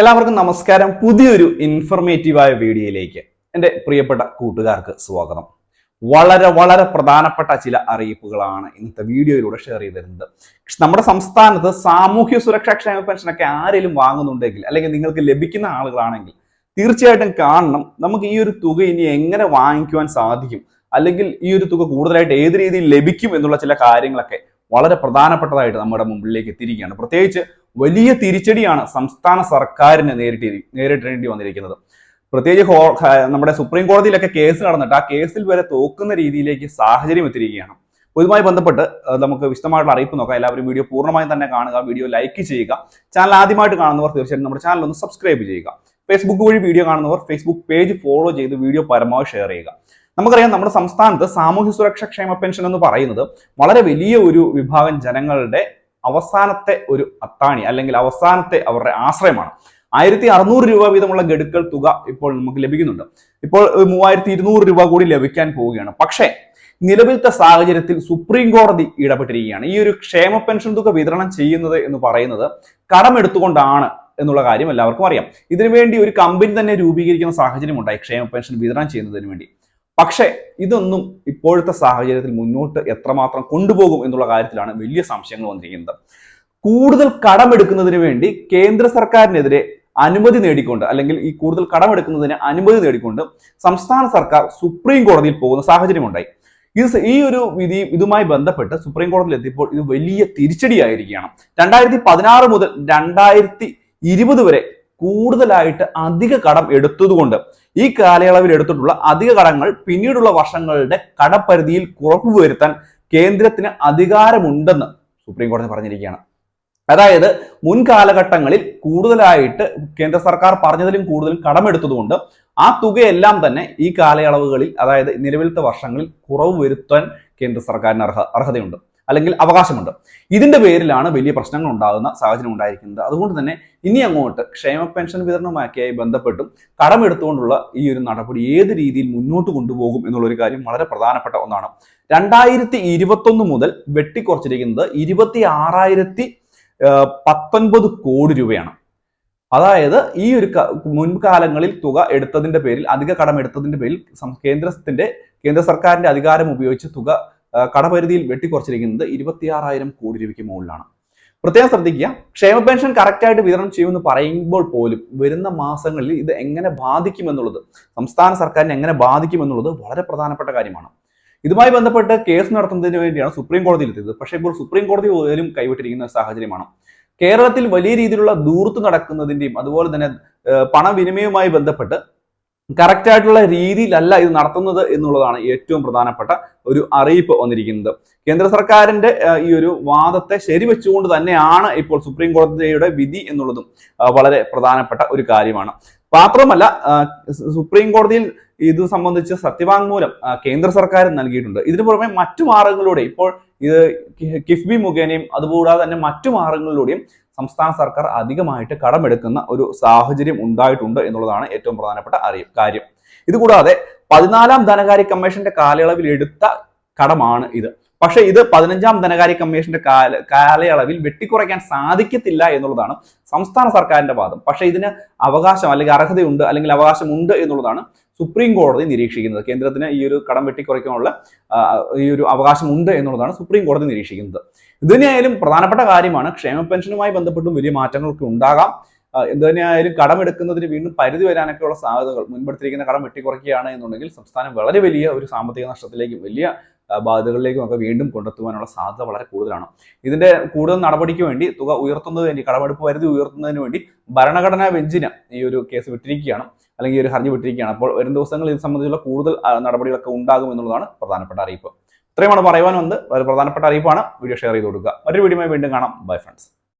എല്ലാവർക്കും നമസ്കാരം. പുതിയൊരു ഇൻഫർമേറ്റീവായ വീഡിയോയിലേക്ക് എന്റെ പ്രിയപ്പെട്ട കൂട്ടുകാർക്ക് സ്വാഗതം. വളരെ വളരെ പ്രധാനപ്പെട്ട ചില അറിയിപ്പുകളാണ് ഇന്നത്തെ വീഡിയോയിലൂടെ ഷെയർ ചെയ്തിരുന്നത് നമ്മുടെ സംസ്ഥാനത്ത് സാമൂഹ്യ സുരക്ഷാ ക്ഷേമ പെൻഷനൊക്കെ ആരെങ്കിലും വാങ്ങുന്നുണ്ടെങ്കിൽ അല്ലെങ്കിൽ നിങ്ങൾക്ക് ലഭിക്കുന്ന ആളുകളാണെങ്കിൽ തീർച്ചയായിട്ടും കാണണം. നമുക്ക് ഈ ഒരു തുക ഇനി എങ്ങനെ വാങ്ങിക്കുവാൻ സാധിക്കും? അല്ലെങ്കിൽ ഈ ഒരു തുക കൂടുതലായിട്ട് ഏത് രീതിയിൽ ലഭിക്കും എന്നുള്ള ചില കാര്യങ്ങളൊക്കെ വളരെ പ്രധാനപ്പെട്ടതായിട്ട് നമ്മുടെ മുമ്പിലേക്ക് എത്തിയിരിക്കുകയാണ്. പ്രത്യേകിച്ച് വലിയ തിരിച്ചടിയാണ് സംസ്ഥാന സർക്കാരിനെ നേരിട്ടി നേരിടേണ്ടി വന്നിരിക്കുന്നത്. പ്രത്യേകിച്ച് നമ്മുടെ സുപ്രീം കോടതിയിലൊക്കെ കേസ് നടന്നിട്ട് ആ കേസിൽ വരെ തോക്കുന്ന രീതിയിലേക്ക് സാഹചര്യം എത്തിയിരിക്കുകയാണ്. ഇതുമായി ബന്ധപ്പെട്ട് നമുക്ക് വിശദമായിട്ടുള്ള അറിയിപ്പ് നോക്കാം. എല്ലാവരും വീഡിയോ പൂർണമായും തന്നെ കാണുക വീഡിയോ ലൈക്ക് ചെയ്യുക. ചാനൽ ആദ്യമായിട്ട് കാണുന്നവർ തീർച്ചയായിട്ടും നമ്മുടെ ചാനൽ ഒന്ന് സബ്സ്ക്രൈബ് ചെയ്യുക. ഫേസ്ബുക്ക് വഴി വീഡിയോ കാണുന്നവർ ഫേസ്ബുക്ക് പേജ് ഫോളോ ചെയ്ത് വീഡിയോ പരമാവധി ഷെയർ ചെയ്യുക. നമുക്കറിയാം നമ്മുടെ സംസ്ഥാനത്ത് സാമൂഹ്യ സുരക്ഷാ ക്ഷേമ പെൻഷൻ എന്ന് പറയുന്നത് വളരെ വലിയ ഒരു വിഭാഗം ജനങ്ങളുടെ അവസാനത്തെ ഒരു അത്താണി അല്ലെങ്കിൽ അവസാനത്തെ അവരുടെ ആശ്രയമാണ്. ആയിരത്തി അറുന്നൂറ് രൂപ വീതമുള്ള ഗഡുക്കൾ തുക ഇപ്പോൾ നമുക്ക് ലഭിക്കുന്നുണ്ട്. ഇപ്പോൾ മൂവായിരത്തി ഇരുന്നൂറ് രൂപ കൂടി ലഭിക്കാൻ പോവുകയാണ്. പക്ഷേ നിലവിലത്തെ സാഹചര്യത്തിൽ സുപ്രീം കോടതി ഇടപെട്ടിരിക്കുകയാണ്. ഈ ഒരു ക്ഷേമ പെൻഷൻ തുക വിതരണം ചെയ്യുന്നത് എന്ന് പറയുന്നത് കടമെടുത്തുകൊണ്ടാണ് എന്നുള്ള കാര്യം എല്ലാവർക്കും അറിയാം. ഇതിനുവേണ്ടി ഒരു കമ്പനി തന്നെ രൂപീകരിക്കുന്ന സാഹചര്യം ഉണ്ടായി ക്ഷേമ പെൻഷൻ വിതരണം ചെയ്യുന്നതിന് വേണ്ടി. പക്ഷേ ഇതൊന്നും ഇപ്പോഴത്തെ സാഹചര്യത്തിൽ മുന്നോട്ട് എത്രമാത്രം കൊണ്ടുപോകും എന്നുള്ള കാര്യത്തിലാണ് വലിയ സംശയങ്ങൾ വന്നിരിക്കുന്നത്. കൂടുതൽ കടമെടുക്കുന്നതിന് വേണ്ടി കേന്ദ്ര സർക്കാരിനെതിരെ അനുമതി നേടിക്കൊണ്ട് അല്ലെങ്കിൽ ഈ കൂടുതൽ കടമെടുക്കുന്നതിന് അനുമതി നേടിക്കൊണ്ട് സംസ്ഥാന സർക്കാർ സുപ്രീം കോടതിയിൽ പോകുന്ന സാഹചര്യമുണ്ടായി. ഇത് ഈ ഒരു വിധി ഇതുമായി ബന്ധപ്പെട്ട് സുപ്രീം കോടതിയിൽ എത്തിയപ്പോൾ ഇത് വലിയ തിരിച്ചടിയായിരിക്കുകയാണ്. രണ്ടായിരത്തി പതിനാറ് മുതൽ രണ്ടായിരത്തി ഇരുപത് വരെ കൂടുതലായിട്ട് അധിക കടം എടുത്തതുകൊണ്ട് ഈ കാലയളവിൽ എടുത്തിട്ടുള്ള അധിക കടങ്ങൾ പിന്നീടുള്ള വർഷങ്ങളുടെ കടപരിധിയിൽ കുറവ് വരുത്താൻ കേന്ദ്രത്തിന് അധികാരമുണ്ടെന്ന് സുപ്രീം കോടതി പറഞ്ഞിരിക്കുകയാണ്. അതായത് മുൻ കാലഘട്ടങ്ങളിൽ കൂടുതലായിട്ട് കേന്ദ്ര സർക്കാർ പറഞ്ഞതിലും കൂടുതലും കടമെടുത്തതുകൊണ്ട് ആ തുകയെല്ലാം തന്നെ ഈ കാലയളവുകളിൽ അതായത് നിലവിലത്തെ വർഷങ്ങളിൽ കുറവ് വരുത്താൻ കേന്ദ്ര സർക്കാരിന് അർഹ അർഹതയുണ്ട്. അല്ലെങ്കിൽ അവകാശമുണ്ട്. ഇതിന്റെ പേരിലാണ് വലിയ പ്രശ്നങ്ങൾ ഉണ്ടാകുന്ന സാഹചര്യം ഉണ്ടായിരിക്കുന്നത്. അതുകൊണ്ട് തന്നെ ഇനി അങ്ങോട്ട് ക്ഷേമ പെൻഷൻ വിതരണവുമൊക്കെയായി ബന്ധപ്പെട്ടും കടമെടുത്തുകൊണ്ടുള്ള ഈ ഒരു നടപടി ഏത് രീതിയിൽ മുന്നോട്ട് കൊണ്ടുപോകും എന്നുള്ള ഒരു കാര്യം വളരെ പ്രധാനപ്പെട്ട ഒന്നാണ്. രണ്ടായിരത്തി ഇരുപത്തൊന്ന് മുതൽ വെട്ടിക്കുറച്ചിരിക്കുന്നത് ഇരുപത്തി ആറായിരത്തി പത്തൊൻപത് കോടി രൂപയാണ്. അതായത് ഈ ഒരു മുൻകാലങ്ങളിൽ തുക എടുത്തതിന്റെ പേരിൽ അധിക കടം എടുത്തതിന്റെ പേരിൽ കേന്ദ്രത്തിന്റെ കേന്ദ്ര സർക്കാരിന്റെ അധികാരം ഉപയോഗിച്ച് തുക കടപരിധിയിൽ വെട്ടിക്കുറച്ചിരിക്കുന്നത് ഇരുപത്തിയാറായിരം കോടി രൂപയ്ക്ക് മുകളിലാണ്. പ്രത്യേകം ശ്രദ്ധിക്കുക ക്ഷേമ പെൻഷൻ കറക്റ്റായിട്ട് വിതരണം ചെയ്യുമെന്ന് പറയുമ്പോൾ പോലും വരുന്ന മാസങ്ങളിൽ ഇത് എങ്ങനെ ബാധിക്കുമെന്നുള്ളത് സംസ്ഥാന സർക്കാരിനെ എങ്ങനെ ബാധിക്കുമെന്നുള്ളത് വളരെ പ്രധാനപ്പെട്ട കാര്യമാണ്. ഇതുമായി ബന്ധപ്പെട്ട് കേസ് നടത്തുന്നതിന് വേണ്ടിയാണ് സുപ്രീം കോടതിയിൽ എത്തിയത് പക്ഷേ ഇപ്പോൾ സുപ്രീം കോടതി പോലും കൈവിട്ടിരിക്കുന്ന സാഹചര്യമാണ്. കേരളത്തിൽ വലിയ രീതിയിലുള്ള ദൂർത്ത് നടക്കുന്നതിന്റെയും അതുപോലെ തന്നെ പണവിനിമയവുമായി ബന്ധപ്പെട്ട് കറക്റ്റ് ആയിട്ടുള്ള രീതിയിലല്ല ഇത് നടത്തുന്നത് എന്നുള്ളതാണ് ഏറ്റവും പ്രധാനപ്പെട്ട ഒരു അറിയിപ്പ് വന്നിരിക്കുന്നത്. കേന്ദ്ര സർക്കാരിന്റെ ഈ ഒരു വാദത്തെ ശരിവെച്ചുകൊണ്ട് തന്നെയാണ് ഇപ്പോൾ സുപ്രീം കോടതിയുടെ വിധി എന്നുള്ളതും വളരെ പ്രധാനപ്പെട്ട ഒരു കാര്യമാണ്. മാത്രമല്ല സുപ്രീം കോടതിയിൽ ഇത് സംബന്ധിച്ച് സത്യവാങ്മൂലം കേന്ദ്ര സർക്കാർ നൽകിയിട്ടുണ്ട്. ഇതിനു പുറമെ മറ്റു മാർഗങ്ങളിലൂടെ ഇപ്പോൾ ഇത് കിഫ്ബി മുഖേനയും അതുകൂടാതെ തന്നെ മറ്റു മാർഗങ്ങളിലൂടെയും സംസ്ഥാന സർക്കാർ അധികമായിട്ട് കടമെടുക്കുന്ന ഒരു സാഹചര്യം ഉണ്ടായിട്ടുണ്ട് എന്നുള്ളതാണ് ഏറ്റവും പ്രധാനപ്പെട്ട അറിയ കാര്യം. ഇതുകൂടാതെ പതിനാലാം ധനകാര്യ കമ്മീഷന്റെ കാലയളവിൽ എടുത്ത കടമാണ് ഇത്. പക്ഷേ ഇത് പതിനഞ്ചാം ധനകാര്യ കമ്മീഷന്റെ കാല കാലയളവിൽ വെട്ടിക്കുറയ്ക്കാൻ സാധിക്കത്തില്ല എന്നുള്ളതാണ് സംസ്ഥാന സർക്കാരിന്റെ വാദം. പക്ഷേ ഇതിന് അവകാശം അല്ലെങ്കിൽ അർഹതയുണ്ട് അല്ലെങ്കിൽ അവകാശമുണ്ട് എന്നുള്ളതാണ് സുപ്രീം കോടതി നിരീക്ഷിക്കുന്നത്. കേന്ദ്രത്തിന് ഈ ഒരു കടം വെട്ടിക്കുറയ്ക്കാനുള്ള ഈ ഒരു അവകാശം ഉണ്ട് എന്നുള്ളതാണ് സുപ്രീം കോടതി നിരീക്ഷിക്കുന്നത്. ഇതിനായാലും പ്രധാനപ്പെട്ട കാര്യമാണ്. ക്ഷേമ പെൻഷനുമായി ബന്ധപ്പെട്ടും വലിയ മാറ്റങ്ങളൊക്കെ ഉണ്ടാകാം. എന്ത് തന്നെയായാലും കടമെടുക്കുന്നതിന് വീണ്ടും പരിധി വരാനൊക്കെയുള്ള സാധ്യതകൾ. മുൻപെടുത്തിരിക്കുന്ന കടം വെട്ടിക്കുറയ്ക്കുകയാണ് എന്നുണ്ടെങ്കിൽ സംസ്ഥാനം വളരെ വലിയ ഒരു സാമ്പത്തിക നഷ്ടത്തിലേക്കും വലിയ ബാധ്യതകളിലേക്കും ഒക്കെ വീണ്ടും കൊണ്ടെത്തുവാനുള്ള സാധ്യത വളരെ കൂടുതലാണ്. ഇതിന്റെ കൂടുതൽ നടപടിക്ക് വേണ്ടി തുക ഉയർത്തുന്നതിന് വേണ്ടി കടമെടുപ്പ് പരിധി ഉയർത്തുന്നതിന് വേണ്ടി ഭരണഘടനാ ബെഞ്ചിന് ഈ ഒരു കേസ് വിട്ടിരിക്കുകയാണ്. അല്ലെങ്കിൽ ഈ ഒരു ഹർജി വിട്ടിരിക്കുകയാണ്. അപ്പോൾ വരും ദിവസങ്ങളിൽ ഇത് സംബന്ധിച്ചുള്ള കൂടുതൽ നടപടികളൊക്കെ ഉണ്ടാകും എന്നുള്ളതാണ് പ്രധാനപ്പെട്ട അറിയിപ്പ്. ഇത്രയുമാണ് പറയുവാൻ വന്നത്. വളരെ പ്രധാനപ്പെട്ട അറിയിപ്പാണ്. വീഡിയോ ഷെയർ ചെയ്ത് കൊടുക്കുക. മറ്റൊരു വീഡിയോയുമായി വീണ്ടും കാണാം. Bye friends